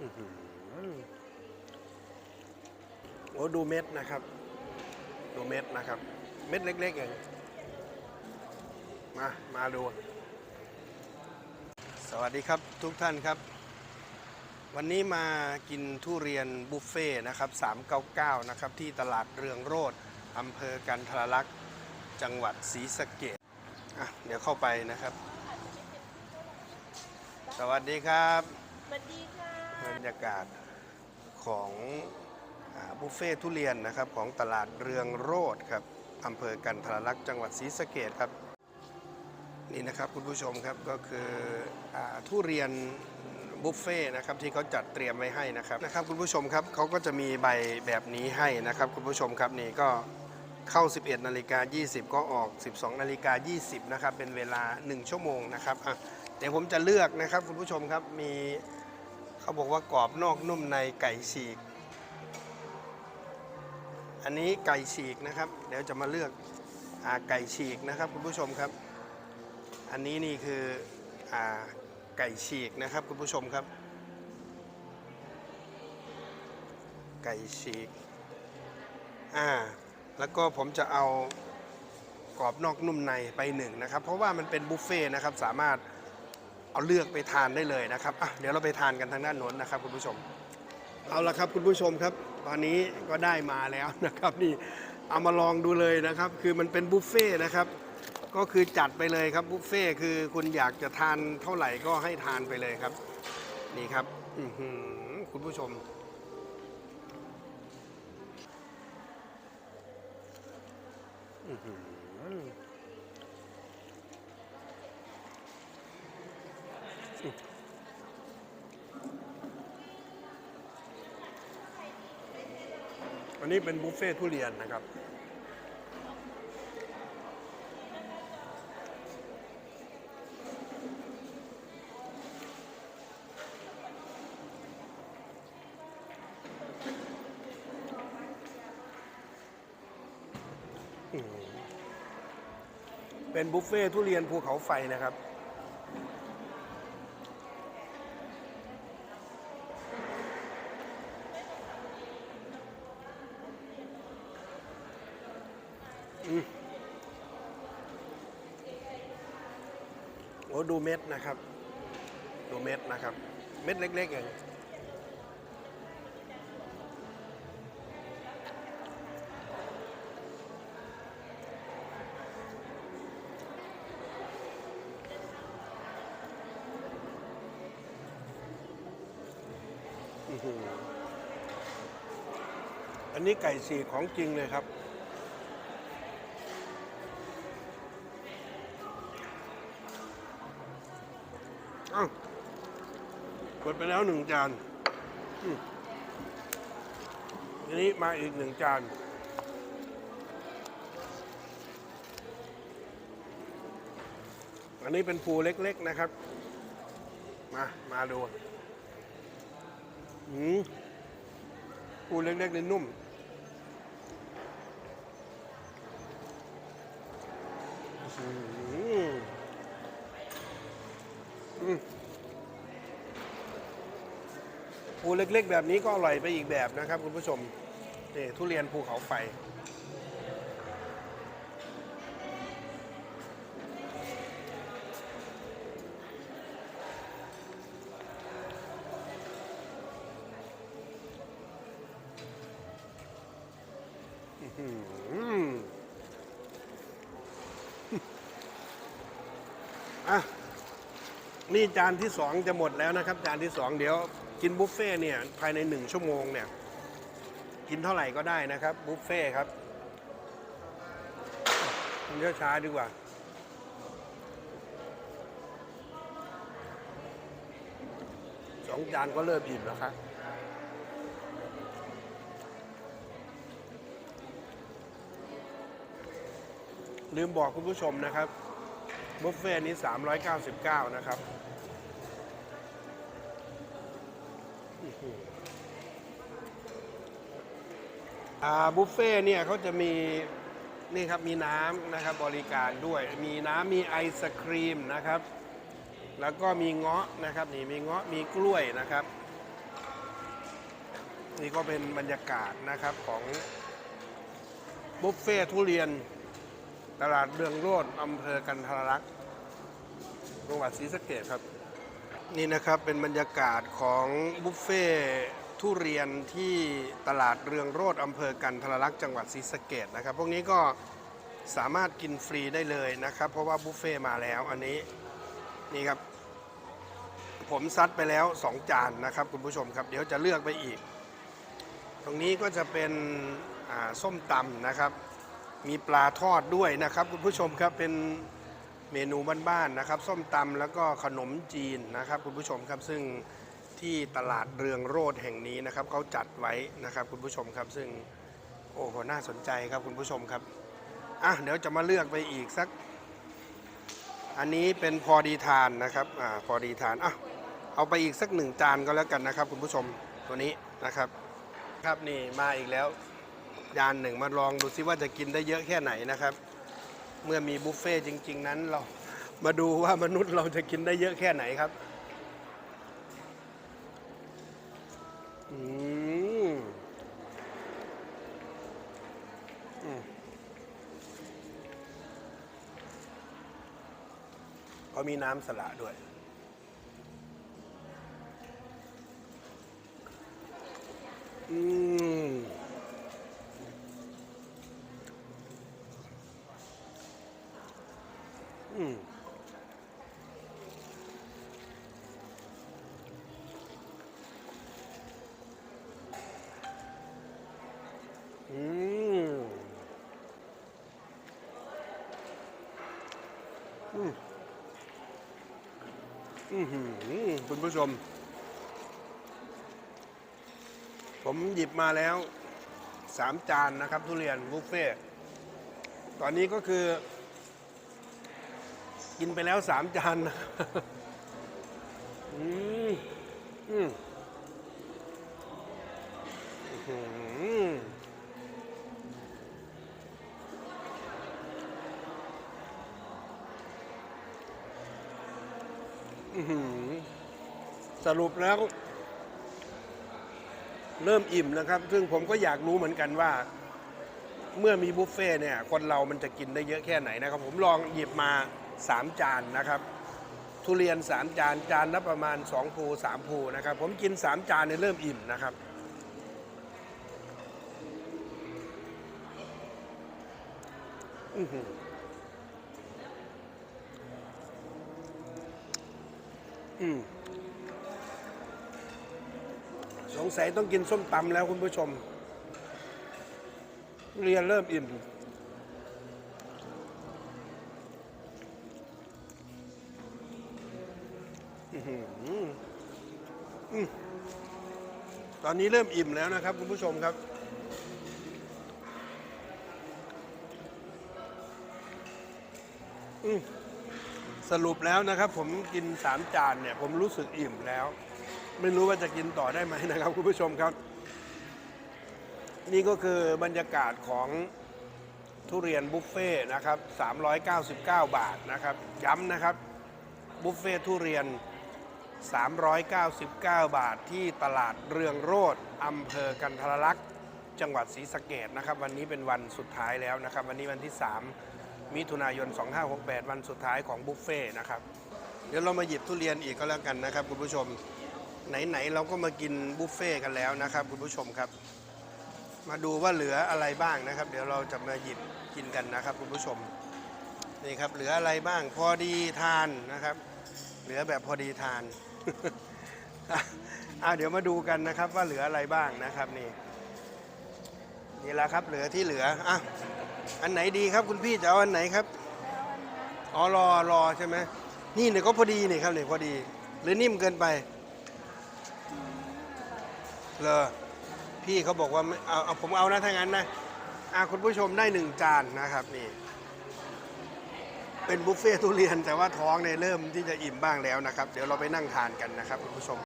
โอ้ดูเม็ดนะครับ ดูเม็ดนะครับ เม็ดเล็กๆเองมา มาดู สวัสดีครับทุกท่านครับ วันนี้มากินทุเรียนบุฟเฟ่ต์นะครับ 399 นะครับ ที่ตลาดเรืองโรดอำเภอกันทรลักษณ์จังหวัดศรีสะเกษอะ เดี๋ยวเข้าไปนะครับ สวัสดีครับ สวัสดีค่ะ บรรยากาศของอบุฟเฟ่ทุเรียนนะครับของตลาดเรืองโรดครับอำเภอกันทรลักษ์จังหวัดศรีสะเกษครับ นี่นะครับคุณผู้ชมครับก็คืออทุเรียนบุฟเฟ่นะครับที่เขาจัดเตรียมไว้ให้นะครับนะครับคุณผู้ชมครับเขาก็จะมีใบแบบนี้ให้นะครับคุณผู้ชมครับนี่ก็เข้า 11นาฬิกา20 ก็ออก 12นาฬิกา20นะครับเป็นเวลา 1 ชั่วโมงนะครับอะเดี๋ยวผมจะเลือกนะครับคุณผู้ชมครับมี เขาบอกว่ากรอบนอกนุ่มในไก่ฉีก อันนี้ไก่ฉีกนะครับ เดี๋ยวจะมาเลือกอาไก่ฉีกนะครับคุณผู้ชมครับ อันนี้นี่คืออาไก่ฉีกนะครับคุณผู้ชมครับ ไก่ฉีกอ่าแล้วก็ผมจะเอากรอบนอกนุ่มในไปหนึ่งนะครับ เพราะว่ามันเป็นบุฟเฟ่นะครับสามารถ เอาเลือกไปทานได้เลยนะครับอะเดี๋ยวเราไปทานกันทางด้านโน้นนะครับคุณผู้ชม เอาละครับคุณผู้ชมครับ ตอนนี้ก็ได้มาแล้วนะครับนี่เอามาลองดูเลยนะครับ คือมันเป็นบุฟเฟ่ต์นะครับก็คือจัดไปเลยครับบุฟเฟ่ต์คือคุณอยากจะทานเท่าไหร่ก็ให้ทานไปเลยครับ นี่ครับคุณผู้ชม อื อันนี้เป็นบุฟเฟ่ต์ทุเรียนนะครับ เป็นบุฟเฟ่ทุเรียนภูเขาไฟนะครับ ดูเม็ดนะครับ ดูเม็ดนะครับ เม็ดเล็กๆเองอันนี้ไก่สีของจริงเลยครับ อ้าวกด ไปแล้วหนึ่งจานทีนี้มาอีกหนึ่งจานอันนี้เป็นภูเล็กๆนะครับ มา มาดูอืมภูเล็กๆนี่นุ่ม อืมอืม ภูเล็กๆ แบบนี้ก็อร่อยไปอีกแบบนะครับคุณผู้ชมนี่ทุเรียนภูเขาไฟ อะ นี่จานที่สองจะหมดแล้วนะครับ จานที่สองเดี๋ยว กินบุฟเฟ่ต์เนี่ยภายในหนึ่งชั่วโมงเนี่ยกินเท่าไหร่ก็ได้นะครับบุฟเฟ่ต์ครับกินช้าๆดีกว่าสองจานก็เริ่มอิ่มแล้วครับลืมบอกคุณผู้ชมนะครับบุฟเฟ่ต์นี้ 399 นะครับอื้อหืออ่า บุฟเฟ่ต์เนี่ยเขาจะมีนี่ครับมีน้ำนะครับบริการด้วย มีน้ำมีไอศครีมนะครับ แล้วก็มีเงาะนะครับนี่มีเงาะมีกล้วยนะครับ นี่ก็เป็นบรรยากาศนะครับของบุฟเฟ่ทุเรียน ตลาดเรืองโรดอำเภอกันทรลักษณ์จังหวัดศรีสะเกษครับ นี่นะครับเป็นบรรยากาศของบุฟเฟ่ ทุเรียนที่ตลาดเรืองโรดอำเภอกันทรลักษณ์จังหวัดศรีสะเกษนะครับ พวกนี้ก็สามารถกินฟรีได้เลยนะครับ เพราะว่าบุฟเฟ่มาแล้วอันนี้นี่ครับ ผมซัดไปแล้ว 2 จานนะครับ คุณผู้ชมครับ เดี๋ยวจะเลือกไปอีก ตรงนี้ก็จะเป็นส้มตำนะครับ มีปลาทอดด้วยนะครับ คุณผู้ชมครับเป็นเมนูบ้านๆนะครับ ส้มตำแล้วก็ขนมจีนนะครับ คุณผู้ชมครับซึ่ง ที่ตลาดเรืองโรดแห่งนี้นะครับเขาจัดไว้นะครับ คุณผู้ชมครับซึ่งโอ้โหน่าสนใจครับคุณผู้ชมครับอะเดี๋ยวจะมาเลือกไปอีกสัก อันนี้เป็นพอดีทานนะครับอ่าพอดีทานอะเอาไปอีกสักหนึ่งจานก็แล้วกันนะครับ คุณผู้ชมตัวนี้นะครับ ครับนี่มาอีกแล้วจานหนึ่งมาลองดูซิว่าจะกินได้เยอะแค่ไหนนะครับ เมื่อมีบุฟเฟ่ต์จริง ๆ นั้นเรามาดูว่ามนุษย์เราจะกินได้เยอะแค่ไหนครับ เขามีน้ำสละด้วย อืม อืม อืม อืม อือหือ คุณผู้ชม ผมหยิบมาแล้วสามจานนะครับ ทุเรียนบุฟเฟ่ต์ตอนนี้ก็คือ กินไปแล้วสามจานนะอืมอืมอื้อหืออื้อหือ สรุปแล้ว เริ่มอิ่มนะครับ ซึ่งผมก็อยากรู้เหมือนกันว่า เมื่อมีบุฟเฟ่เนี่ย คนเรามันจะกินได้เยอะแค่ไหนนะครับ ผมลองหยิบมา3จานนะครับ ทุเรียน3จานจานละประมาณ2ภู3ภูนะครับ ผมกิน3จานเนี่ยเริ่มอิ่มนะครับอือหืออืม สงสัยต้องกินส้มตำแล้วคุณผู้ชม เรียนเริ่มอิ่มตอนนี้เริ่มอิ่มแล้วนะครับ คุณผู้ชมครับอืม สรุปแล้วนะครับ ผมกินสามจานเนี่ย ผมรู้สึกอิ่มแล้ว ไม่รู้ว่าจะกินต่อได้ไหมนะครับ คุณผู้ชมครับ นี่ก็คือบรรยากาศของทุเรียนบุฟเฟ่ต์นะครับ 399 บาทนะครับ ย้ำนะครับ บุฟเฟ่ทุเรียน 399 บาทที่ตลาดเรืองโรดอำเภอกันทรลักษณ์จังหวัดศรีสะเกดนะครับ วันนี้เป็นวันสุดท้ายแล้วนะครับ วันนี้วันที่ 3 มิถุนายน 2568 วันสุดท้ายของบุฟเฟ่ต์นะครับ เดี๋ยวเรามาหยิบทุเรียนอีกก็แล้วกันนะครับคุณผู้ชม ไหนๆเราก็มากินบุฟเฟ่ต์กันแล้วนะครับคุณผู้ชมครับ มาดูว่าเหลืออะไรบ้างนะครับ เดี๋ยวเราจะมาหยิบกินกันนะครับคุณผู้ชม นี่ครับเหลืออะไรบ้างพอดีทานนะครับ เหลือแบบพอดีทานอะอะเดี๋ยวมาดูกันนะครับว่าเหลืออะไรบ้างนะครับนี่นี่แหละครับเหลือที่เหลืออะ อันไหนดีครับคุณพี่จะเอาอันไหนครับอ๋อรอรอใช่ไหมนี่เนี่ยก็พอดีนี่ครับเนี่ยพอดี หรือนิ่มเกินไปเลอพี่เขาบอกว่าเอาเอาผมเอานะถ้างั้นนะอะคุณผู้ชมได้หนึ่งจานนะครับนี่เป็นบุฟเฟ่ต์ทุเรียนแต่ว่าท้องเนี่ยเริ่มที่จะอิ่มบ้างแล้วนะครับ เดี๋ยวเราไปนั่งทานกันนะครับคุณผู้ชม